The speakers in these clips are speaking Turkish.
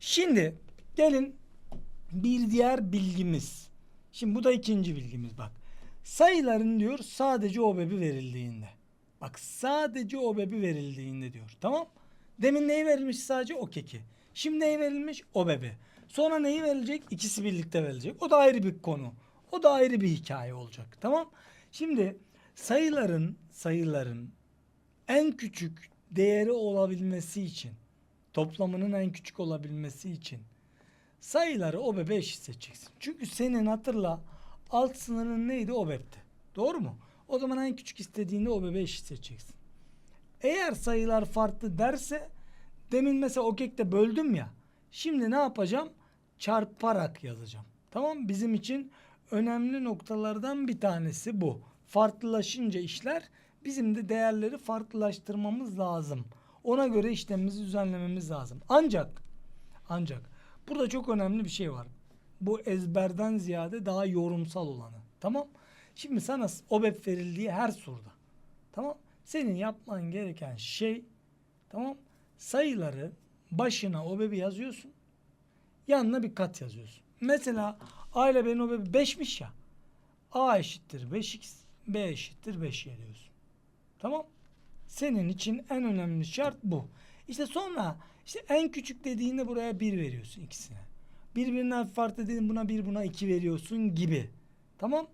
Şimdi gelin bir diğer bilgimiz. Şimdi bu da ikinci bilgimiz bak. Sayıların diyor sadece OBEB'i verildiğinde. Bak sadece OBEB'i verildiğinde diyor. Tamam? Demin neyi verilmiş sadece o keki. Şimdi neyi verilmiş? OBEB'i. Sonra neyi verilecek? İkisi birlikte verilecek. O da ayrı bir konu. O da ayrı bir hikaye olacak. Tamam? Şimdi sayıların sayıların en küçük değeri olabilmesi için toplamının en küçük olabilmesi için sayıları OBEB'e eşit seçeceksin. Çünkü senin hatırla alt sınırın neydi? OBEB'ti. Doğru mu? O zaman en küçük istediğinde OBEB'e eşit seçeceksin. Eğer sayılar farklı derse demin mesela OKEK'te böldüm ya. Şimdi ne yapacağım? Çarparak yazacağım. Tamam Bizim için önemli noktalardan bir tanesi bu. Farklılaşınca işler bizim de değerleri farklılaştırmamız lazım. Ona göre işlemimizi düzenlememiz lazım. Ancak ancak burada çok önemli bir şey var. Bu ezberden ziyade daha yorumsal olanı. Tamam? Şimdi sana OBEP verildiği her soruda. Tamam? Senin yapman gereken şey tamam? Sayıları başına OBEP'i yazıyorsun. Yanına bir kat yazıyorsun. Mesela A ile B'nin OBEP'i 5'miş ya. A eşittir 5x, B eşittir 5y diyorsun. Tamam? Senin için en önemli şart bu. İşte sonra işte en küçük dediğinde buraya 1 veriyorsun ikisine. Birbirinden farklı dediğin buna 1 buna 2 veriyorsun gibi. Tamam?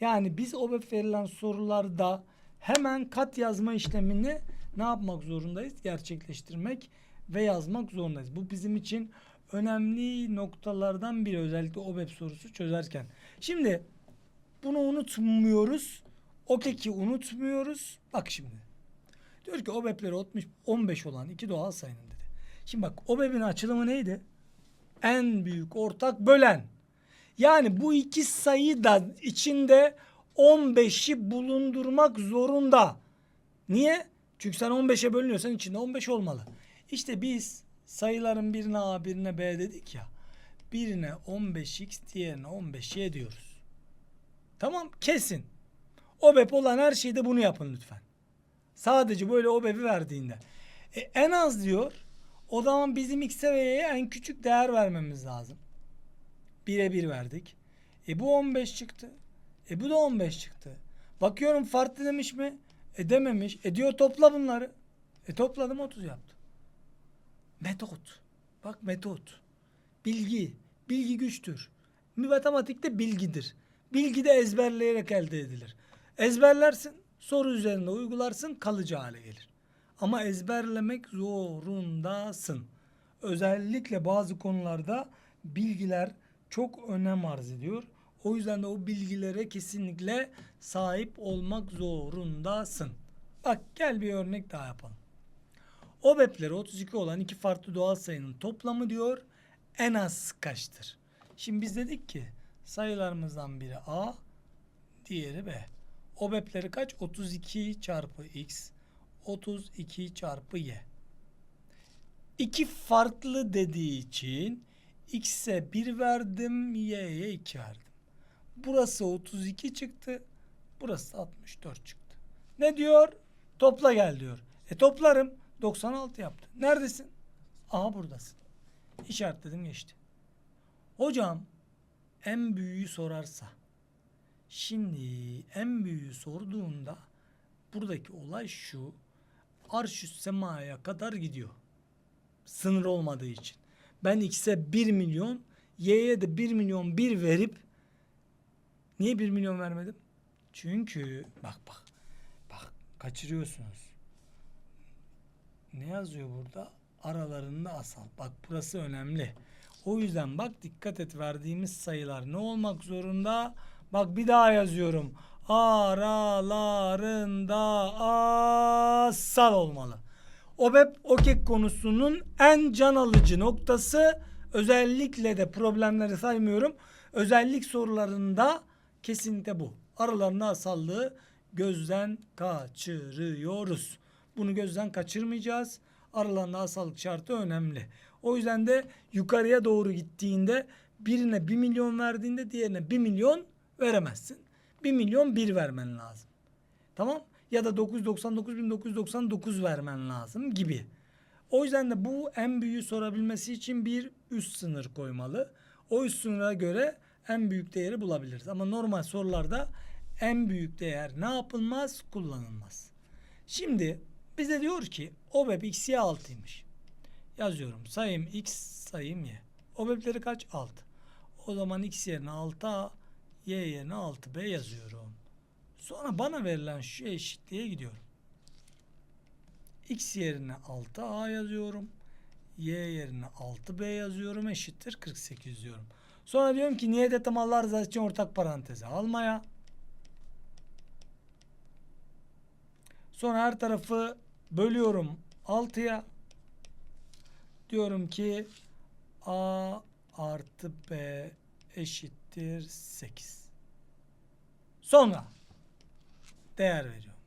Yani biz OBEP verilen sorularda hemen kat yazma işlemini ne yapmak zorundayız? Gerçekleştirmek ve yazmak zorundayız. Bu bizim için önemli noktalardan biri özellikle OBEP sorusu çözerken. Şimdi bunu unutmuyoruz. O keki unutmuyoruz. Bak şimdi. Diyor ki OBEP'leri 60 15 olan iki doğal sayının dedi. Şimdi bak OBEP'in açılımı neydi? En büyük ortak bölen. Yani bu iki sayı da içinde 15'i bulundurmak zorunda. Niye? Çünkü sen 15'e bölünüyorsan içinde 15 olmalı. İşte biz sayıların birine A birine B dedik ya. Birine 15x diğerine 15y diyoruz. Tamam kesin. OBEP olan her şeyde bunu yapın lütfen. Sadece böyle OBEP'i verdiğinde. E, en az diyor. O zaman bizim x'e ve y'ye en küçük değer vermemiz lazım. 1'e 1 verdik. E bu 15 çıktı. E bu da 15 çıktı. Bakıyorum farklı demiş mi? E dememiş. E diyor topla bunları. E topladım 30 yaptı. Metot. Bak metot. Bilgi. Bilgi güçtür. Matematikte bilgidir. Bilgi de ezberleyerek elde edilir. Ezberlersin, soru üzerinde uygularsın, kalıcı hale gelir. Ama ezberlemek zorundasın. Özellikle bazı konularda bilgiler çok önem arz ediyor. O yüzden de o bilgilere kesinlikle sahip olmak zorundasın. Bak gel bir örnek daha yapalım. OBEP'leri 32 olan iki farklı doğal sayının toplamı diyor en az kaçtır? Şimdi biz dedik ki sayılarımızdan biri A, diğeri B. OBEP'leri kaç? 32 çarpı X, 32 çarpı Y. İki farklı dediği için X'e 1 verdim, Y'ye 2 verdim. Burası 32 çıktı, burası 64 çıktı. Ne diyor? Topla gel diyor. E toplarım. 96 yaptı. Neredesin? Aha buradasın. İşaretledim geçti. Hocam en büyüğü sorarsa şimdi en büyüğü sorduğunda buradaki olay şu arş semaya kadar gidiyor. Sınır olmadığı için. Ben x'e 1 milyon y'ye de 1 milyon 1 verip niye 1 milyon vermedim? Çünkü bak bak bak kaçırıyorsunuz. Ne yazıyor burada? Aralarında asal. Bak burası önemli. O yüzden bak dikkat et verdiğimiz sayılar ne olmak zorunda? Bak bir daha yazıyorum. Aralarında asal olmalı. OBEP OKEK konusunun en can alıcı noktası özellikle de problemleri saymıyorum. Özellik sorularında kesinlikle bu. Aralarında asallığı gözden kaçırıyoruz. Bunu gözden kaçırmayacağız. Aralarında asallık şartı önemli. O yüzden de yukarıya doğru gittiğinde birine 1 milyon verdiğinde diğerine 1 milyon veremezsin. 1 milyon 1 vermen lazım. Tamam? Ya da 999.999 vermen lazım gibi. O yüzden de bu en büyüğü sorabilmesi için bir üst sınır koymalı. O üst sınıra göre en büyük değeri bulabiliriz. Ama normal sorularda en büyük değer ne yapılmaz? Kullanılmaz. Şimdi bize diyor ki OBEP x'ye 6'ymış. Yazıyorum. Sayım x, sayım y. OBEP'leri kaç? 6. O zaman x yerine 6a, y yerine 6b yazıyorum. Sonra bana verilen şu eşitliğe gidiyorum. x yerine 6a yazıyorum. y yerine 6b yazıyorum. Eşittir 48 diyorum. Sonra diyorum ki niyet ettim Allah için ortak paranteze almaya. Sonra her tarafı bölüyorum 6'ya. Diyorum ki a artı b eşittir 8. Sonra değer veriyorum.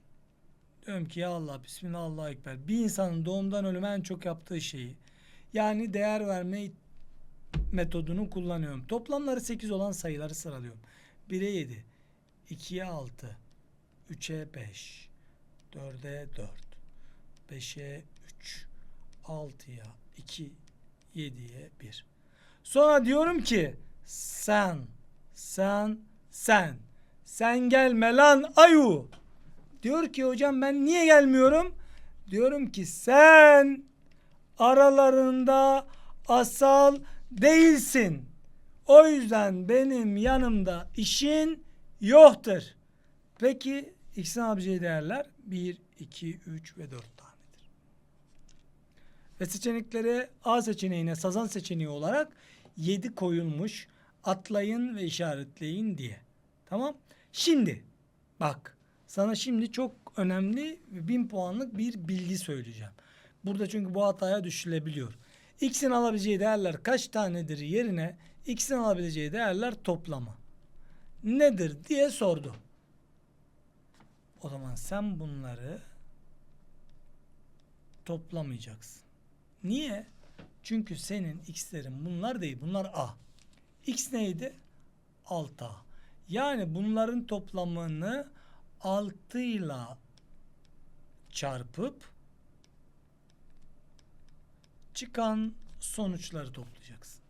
Diyorum ki ya Allah Bismillah Allahu Ekber. Bir insanın doğumdan ölüme en çok yaptığı şeyi yani değer verme metodunu kullanıyorum. Toplamları 8 olan sayıları sıralıyorum. 1'e 7, 2'ye 6, 3'e 5, 4'e 4, 5'e 3, 6'ya 2, 7'ye 1. Sonra diyorum ki sen, sen, sen, sen gelme lan ayu. Diyor ki hocam ben niye gelmiyorum? Diyorum ki sen aralarında asal değilsin. O yüzden benim yanımda işin yoktur. Peki x'in alabileceği değerler 1, 2, 3 ve 4 tanedir. Ve seçenekleri A seçeneğine sazan seçeneği olarak 7 koyulmuş. Atlayın ve işaretleyin diye. Tamam. Şimdi bak sana şimdi çok önemli 1000 puanlık bir bilgi söyleyeceğim. Burada çünkü bu hataya düşülebiliyor. X'in alabileceği değerler kaç tanedir yerine X'in alabileceği değerler toplamı. Nedir diye sordu. O zaman sen bunları toplamayacaksın. Niye? Çünkü senin x'lerin bunlar değil. Bunlar a. x neydi? 6a. Yani bunların toplamını 6 ile çarpıp çıkan sonuçları toplayacaksın.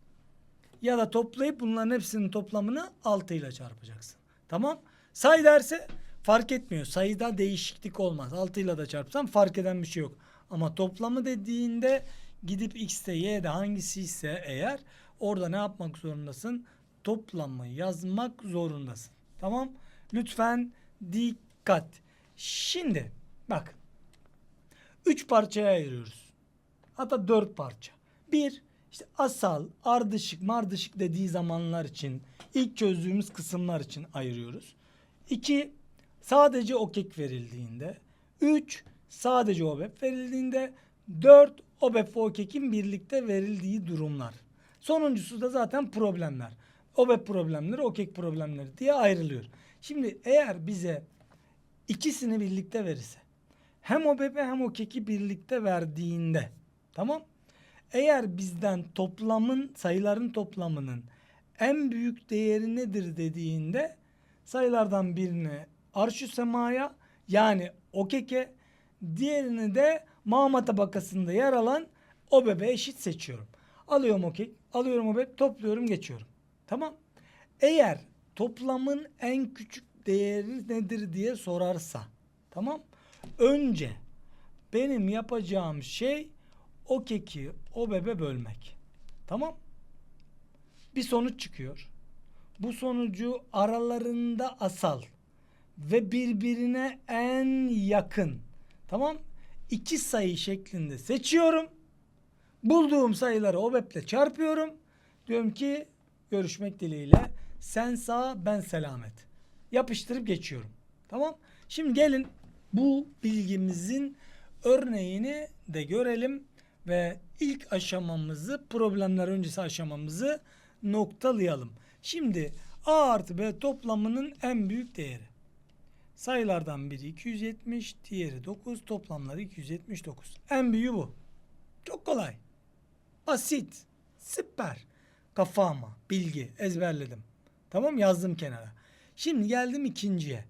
Ya da toplayıp bunların hepsinin toplamını 6 ile çarpacaksın. Tamam? Say derse fark etmiyor. Sayıda değişiklik olmaz. 6 ile de çarpsan fark eden bir şey yok. Ama toplamı dediğinde gidip x'te y'de hangisi ise eğer orada ne yapmak zorundasın? Toplamı yazmak zorundasın. Tamam? Lütfen dikkat. Şimdi bak. Üç parçaya ayırıyoruz. Hatta dört parça. Bir, işte asal, ardışık, mardışık dediği zamanlar için, ilk çözdüğümüz kısımlar için ayırıyoruz. İki, sadece okek verildiğinde. Üç, sadece OBEP verildiğinde. Dört, OBEP ve OKEK'in birlikte verildiği durumlar. Sonuncusu da zaten problemler. OBEP problemleri, OKEK problemleri diye ayrılıyor. Şimdi eğer bize ikisini birlikte verirse hem OBEP'i hem OKEK'i birlikte verdiğinde tamam eğer bizden toplamın sayıların toplamının en büyük değeri nedir dediğinde sayılardan birini arşu semaya yani OKEK'e diğerini de mağma tabakasında yer alan OBEP'e eşit seçiyorum. Alıyorum OKEK, alıyorum OBEP, topluyorum geçiyorum. Tamam. Eğer toplamın en küçük değeri nedir diye sorarsa tamam önce benim yapacağım şey o keki o bebe bölmek. Tamam? Bir sonuç çıkıyor. Bu sonucu aralarında asal ve birbirine en yakın. Tamam? İki sayı şeklinde seçiyorum. Bulduğum sayıları OBEP'le çarpıyorum. Diyorum ki görüşmek dileğiyle sen sağ ben selamet. Yapıştırıp geçiyorum. Tamam? Şimdi gelin bu bilgimizin örneğini de görelim ve ilk aşamamızı problemler öncesi aşamamızı noktalayalım. Şimdi A artı B toplamının en büyük değeri. Sayılardan biri 270, diğeri 9, toplamları 279. En büyüğü bu. Çok kolay. Basit. Süper. Kafama, bilgi ezberledim. Tamam yazdım kenara. Şimdi geldim ikinciye.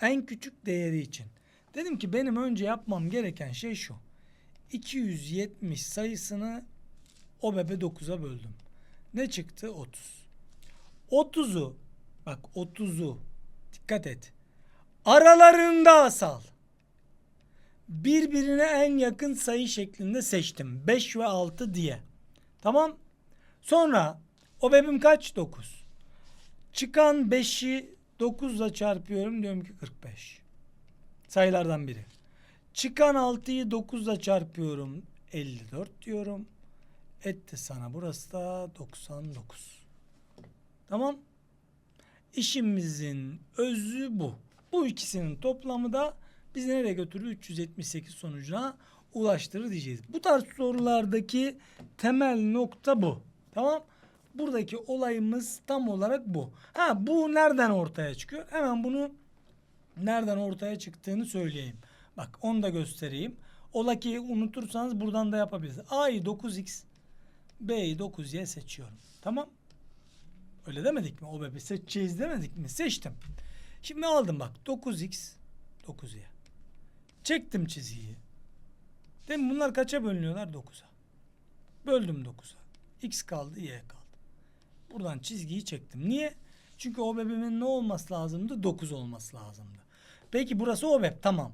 En küçük değeri için. Dedim ki benim önce yapmam gereken şey şu. 270 sayısını OBB 9'a böldüm. Ne çıktı? 30. 30'u bak 30'u dikkat et. Aralarında asal. Birbirine en yakın sayı şeklinde seçtim. 5 ve 6 diye. Tamam. Sonra OBB'im kaç? 9. Çıkan 5'i 9 ile çarpıyorum diyorum ki 45. Sayılardan biri. Çıkan 6'yı 9 ile çarpıyorum 54 diyorum. Etti sana burası da 99. Tamam. İşimizin özü bu. Bu ikisinin toplamı da bizi nereye götürür? 378 sonucuna ulaştırır diyeceğiz. Bu tarz sorulardaki temel nokta bu. Tamam. Buradaki olayımız tam olarak bu. Ha bu nereden ortaya çıkıyor? Hemen bunu nereden ortaya çıktığını söyleyeyim. Bak onu da göstereyim. Ola ki unutursanız buradan da yapabilirsiniz. A'yı 9x, B'yi 9y seçiyorum. Tamam. Öyle demedik mi? O bebeği seçeceğiz demedik mi? Seçtim. Şimdi aldım bak 9x 9y. Çektim çizgiyi. Değil mi? Bunlar kaça bölünüyorlar? 9'a. Böldüm 9'a. X kaldı, y kaldı. Buradan çizgiyi çektim. Niye? Çünkü o bebeğimin ne olması lazımdı? 9 olması lazımdı. Peki burası o beb. Tamam.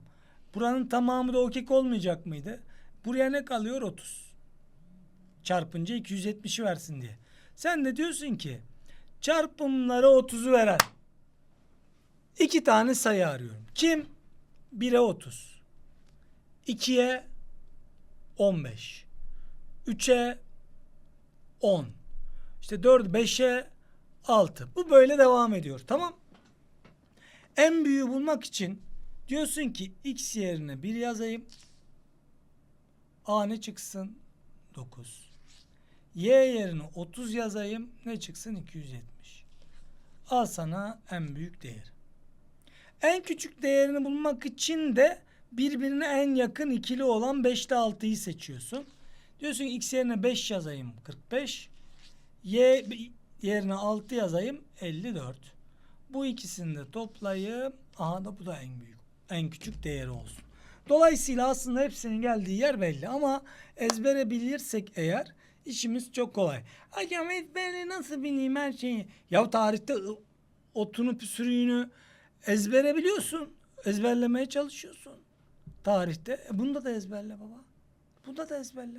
Buranın tamamı da o kek olmayacak mıydı? Buraya ne kalıyor? 30. Çarpınca 270'i versin diye. Sen de diyorsun ki çarpımlara 30'u veren iki tane sayı arıyorum. Kim? 1'e 30. 2'ye 15. 3'e 10. İşte 4, 5'e 6. Bu böyle devam ediyor. Tamam. En büyüğü bulmak için diyorsun ki x yerine 1 yazayım. A ne çıksın? 9. Y yerine 30 yazayım. Ne çıksın? 270. Al sana en büyük değer. En küçük değerini bulmak için de birbirine en yakın ikili olan 5 ile 6'yı seçiyorsun. Diyorsun x yerine 5 yazayım 45. Y yerine 6 yazayım 54. Bu ikisini de toplayıp aha da bu da en büyük en küçük değeri olsun. Dolayısıyla aslında hepsinin geldiği yer belli ama ezbere bilirsek eğer işimiz çok kolay. Hocam ezbere nasıl bileyim her şeyi? Ya tarihte otunu püsürüğünü ezbere biliyorsun. Ezberlemeye çalışıyorsun. Tarihte. E bunda da ezberle baba. Bunda da ezberle.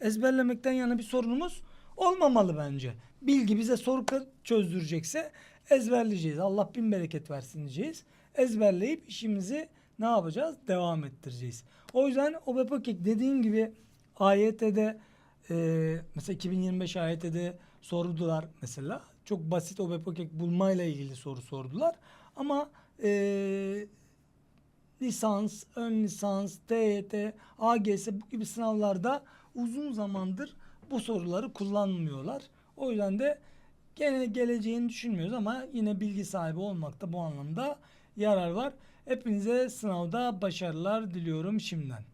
Ezberlemekten yana bir sorunumuz olmamalı bence. Bilgi bize soru çözdürecekse ezberleyeceğiz. Allah bin bereket versin diyeceğiz. Ezberleyip işimizi ne yapacağız? Devam ettireceğiz. O yüzden OBEPOKEK dediğim gibi AYT'de e, mesela 2025 AYT'de sordular mesela. Çok basit OBEPOKEK bulmayla ilgili soru sordular. Ama e, lisans, ön lisans, TYT, AGS bu gibi sınavlarda uzun zamandır bu soruları kullanmıyorlar. O yüzden de gene geleceğini düşünmüyoruz ama yine bilgi sahibi olmakta bu anlamda yarar var. Hepinize sınavda başarılar diliyorum şimdiden.